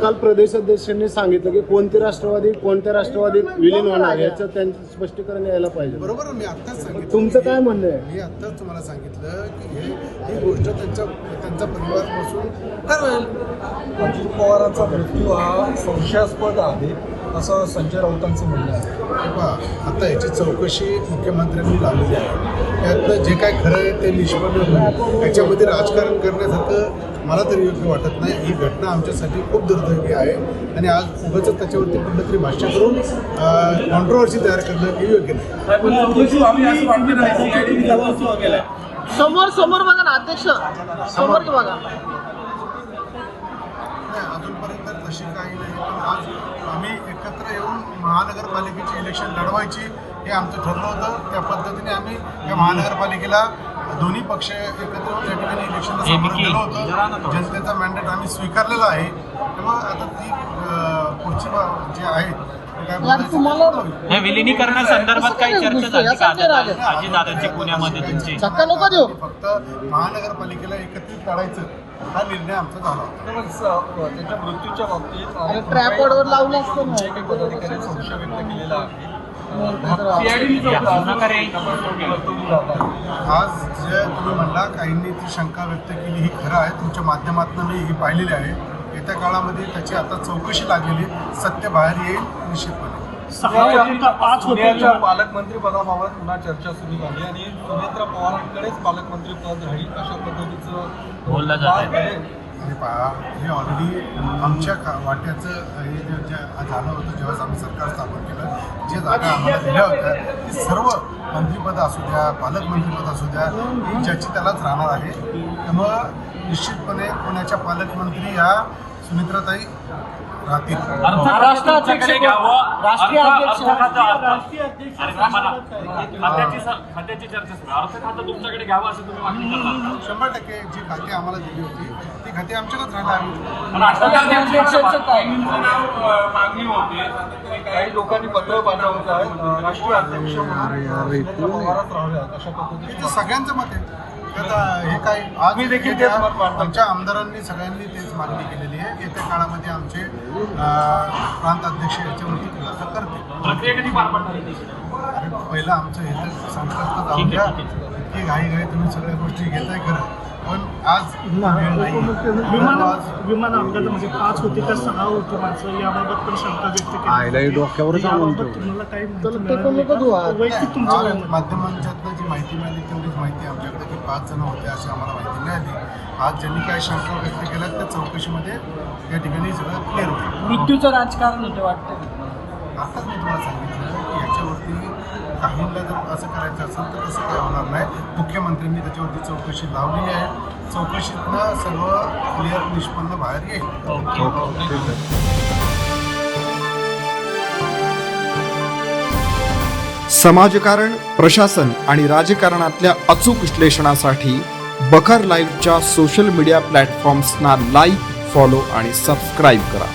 काल प्रदेशाध्यक्षांनी सांगितलं की कोणते राष्ट्रवादी कोणत्या राष्ट्रवादीत विलीन होणार याचं त्यांचं स्पष्टीकरण यायला पाहिजे. बरोबर मी आत्ताच सांगितलं. तुमचं काय म्हणणं आहे? मी आत्ताच तुम्हाला सांगितलं की हे ही गोष्ट त्यांच्या त्यांचा परिवार बसून ठरवेल. अजित पवारांचा मृत्यू हा संशयास्पद आहे. असं संजय राऊतांचं म्हणणं आहे. हे पहा, आता याची चौकशी मुख्यमंत्र्यांनी लावलेली आहे. त्यातलं जे काय खरं आहे ते निष्पन्न होईल. याच्यामध्ये राजकारण करण्यासारखं मला तरी योग्य वाटत नाही. ही घटना आमच्यासाठी खूप दुर्दैवी आहे. आणि आज उगाच त्याच्यावरती कुठलं तरी भाष्य करून कॉन्ट्रोवर्सी तयार करणं हे योग्य नाही. समोर समोर बघा ना अध्यक्ष. समोर बघा. नाही अजूनपर्यंत तशी काही नाही. पण आज एकत्र येऊन महानगरपालिकेची इलेक्शन लढवायची हे आमचं ठरलं होतं. त्या पद्धतीने आम्ही या महानगरपालिकेला दोन्ही पक्ष एकत्र येऊन त्या ठिकाणी इलेक्शनला सामोरं गेलो होतं. जनतेचा मॅन्डेट आम्ही स्वीकारलेला आहे. त्यामुळे आता ती पुढची जे आहे ते काय यार बोलायचं? तुम्हाला ते होईल. हे विलिनीकरण संदर्भात काही चर्चा झाली का? पुण्यामध्ये तुमची? धक्का नको देऊ. फक्त महानगरपालिकेला एकत्रित लढायचं हा निर्णय आमचा झाला त्याच्या मृत्यूच्या बाबतीत अरे अनेक tripod वर लावलं असतं. जे काही पदाधिकारी संशय व्यक्त केलेला आहे आज जे तुम्ही म्हणला काहींनी ती शंका व्यक्त केली ही खरं आहे तुमच्या माध्यमातून मी ही पाहिलेली आहे. येत्या काळामध्ये त्याची आता चौकशी लागलेली सत्य बाहेर येईल निश्चितपणे. पुण्याच्या पालकमंत्री पदाबाबत पुन्हा चर्चा सुरू झाली आणि सुनेत्रा पवारांकडेच पालकमंत्री पद राहील अशा पद्धतीचं बोललं जात आहे. हे पहा हे ऑलरेडी आमच्या का वाट्याचं हे जे जे झालं होतं ज्यावेळेस आम्ही सरकार स्थापन केलं जे जागा आम्हाला दिल्या होत्या ती सर्व मंत्रिपद असू द्या पालकमंत्रीपद असू द्या ही ज्याची त्यालाच राहणार आहे. त्यामुळं निश्चितपणे पुण्याच्या पालकमंत्री ह्या सुमित्राताई राहतील. शंभर टक्के जी खाती आम्हाला दिली होती ती खाती आमच्याकडेच राहणार? मागणी होती. काही लोकांनी पत्र पाठवलं राष्ट्रीय अध्यक्ष म्हणून. सगळ्यांचं मत आहे. हे काय आज मी देखील तेच मत. आमच्या आमदारांनी सगळ्यांनी तेच मागणी केलेली आहे येत्या काळामध्ये आमचे अं, प्रांत अध्यक्ष याच्यावरती खुलासा करतील प्रक्रिया कधी पार पडणार आहे? अरे पहिलं आमचं हे तर संपर्क जाऊन द्या इतकी घाई घाई तुम्ही सगळ्या गोष्टी घेताय खरं पण आज वेळ नाही विमान आज विमान अपघातामध्ये पाच होती का सहा होती माणसं याबाबत पण शंका व्यक्त केली डोक्यावरच आणून याबाबत ठेवलं. तुम्हाला तर. वैयक्तिक तुमचं काय मत? माध्यमांच्यातनं जी माहिती मिळाली तेवढीच माहिती आमच्याकडे की पाच जण होते अशी आम्हाला माहिती मिळाली आज ज्यांनी काही शंका व्यक्त केल्या त्या चौकशीमध्ये या ठिकाणी सगळं क्लिअर होईल मृत्यूचं राजकारण होतं वाटतं आताच मी तुम्हाला सांगितलं काहींना जर असं करायचं असेल तर तसं काय होणार नाही. मुख्यमंत्र्यांनी त्याच्यावरती चौकशी लावलेली आहे. चौकशीतनं सर्व क्लिअर निष्पन्न बाहेर येईल. समाजकारण प्रशासन आणि राजकारणातल्या अचूक विश्लेषणासाठी बखर लाईव्हच्या सोशल मीडिया प्लॅटफॉर्म्सना लाईक फॉलो आणि सबस्क्राईब करा.